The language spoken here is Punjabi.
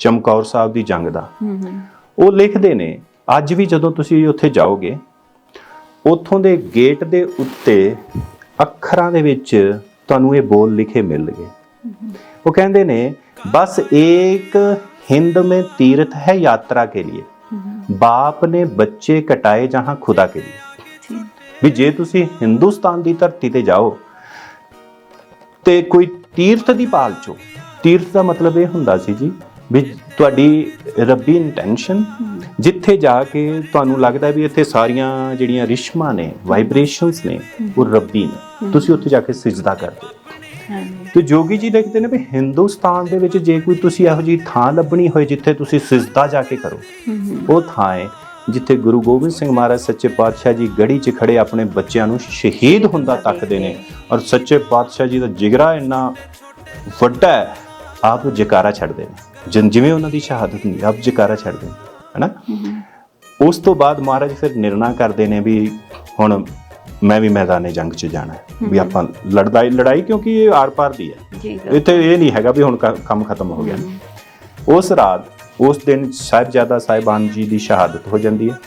ਚਮਕੌਰ ਸਾਹਿਬ ਦੀ ਜੰਗ ਦਾ। ਉਹ ਲਿਖਦੇ ਨੇ ਅੱਜ ਵੀ ਜਦੋਂ ਤੁਸੀਂ ਉੱਥੇ ਜਾਓਗੇ ਉੱਥੋਂ ਦੇ ਗੇਟ ਦੇ ਉੱਤੇ ਅੱਖਰਾਂ ਦੇ ਵਿੱਚ ਤੁਹਾਨੂੰ ਇਹ ਬੋਲ ਲਿਖੇ ਮਿਲਣਗੇ। ਉਹ ਕਹਿੰਦੇ ਨੇ ਬਸ ਇੱਕ ਹਿੰਦ ਮੇ ਤੀਰਥ ਹੈ ਯਾਤਰਾ ਕੇ ਲਈ ਬਾਪ ਨੇ ਬੱਚੇ ਕਟਾਏ ਜਹਾਂ ਖੁਦਾ ਕੇ ਲਈ ਵੀ ਜੇ ਤੁਸੀਂ ਹਿੰਦੁਸਤਾਨ ਦੀ ਧਰਤੀ ਤੇ ਜਾਓ ਤੇ ਕੋਈ ਤੀਰਥ ਦੀ ਪਾਲ ਚੋ ਤੀਰਥ ਦਾ ਮਤਲਬ ਇਹ ਹੁੰਦਾ ਸੀ ਜੀ ਵੀ ਤੁਹਾਡੀ ਰੱਬੀ ਇੰਟੈਂਸ਼ਨ ਜਿੱਥੇ ਜਾ ਕੇ ਤੁਹਾਨੂੰ ਲੱਗਦਾ ਵੀ ਇੱਥੇ ਸਾਰੀਆਂ ਜਿਹੜੀਆਂ ਰਿਸ਼ਮਾਂ ਨੇ ਵਾਈਬ੍ਰੇਸ਼ਨਸ ਨੇ ਉਹ ਰੱਬੀ ਨੇ। ਤੁਸੀਂ ਉੱਥੇ ਜਾ ਕੇ ਸਜਦਾ ਕਰਦੇ ਤੇ ਜੋਗੀ ਜੀ ਲਿਖਦੇ ਨੇ ਵੀ ਹਿੰਦੁਸਤਾਨ ਦੇ ਵਿੱਚ ਜੇ ਕੋਈ ਤੁਸੀਂ ਇਹੋ ਜੀ ਥਾਂ ਲੱਭਣੀ ਹੋਏ ਜਿੱਥੇ ਤੁਸੀਂ ਸਿਜਦਾ ਜਾ ਕੇ ਕਰੋ ਉਹ ਥਾਂ ਹੈ ਜਿੱਥੇ ਗੁਰੂ ਗੋਬਿੰਦ ਸਿੰਘ ਮਹਾਰਾਜ ਸੱਚੇ ਪਾਤਸ਼ਾਹ ਜੀ ਗੜੀ 'ਚ ਖੜੇ ਆਪਣੇ ਬੱਚਿਆਂ ਨੂੰ ਸ਼ਹੀਦ ਹੁੰਦਾ ਤੱਕਦੇ ਨੇ। ਔਰ ਸੱਚੇ ਪਾਤਸ਼ਾਹ ਜੀ ਦਾ ਜਿਗਰਾ ਇੰਨਾ ਵੱਡਾ ਹੈ ਆਪ ਜਕਾਰਾ ਛੱਡਦੇ ਨੇ ਜਿਨ- ਜਿਵੇਂ ਉਹਨਾਂ ਦੀ ਸ਼ਹਾਦਤ ਹੁੰਦੀ ਆਪ ਜਕਾਰਾ ਛੱਡਦੇ ਨੇ ਹੈਨਾ? ਉਸ ਤੋਂ ਬਾਅਦ ਮਹਾਰਾਜ ਫਿਰ ਨਿਰਣਾ ਕਰਦੇ ਨੇ ਵੀ ਹੁਣ ਮੈਂ ਵੀ ਮੈਦਾਨੇ ਜੰਗ 'ਚ ਜਾਣਾ ਹੈ। ਵੀ ਆਪਾਂ ਲੜਾਈ ਲੜਾਈ ਕਿਉਂਕਿ ਇਹ ਆਰ-ਪਾਰ ਦੀ ਹੈ। ਇੱਥੇ ਇਹ ਨਹੀਂ ਹੈਗਾ ਵੀ ਹੁਣ ਕੰਮ ਖਤਮ ਹੋ ਗਿਆ। ਉਸ ਰਾਤ ਉਸ ਦਿਨ ਸਾਹਿਬਜ਼ਾਦਾ ਸਾਹਿਬਾਨ ਜੀ ਦੀ ਸ਼ਹਾਦਤ ਹੋ ਜਾਂਦੀ ਹੈ।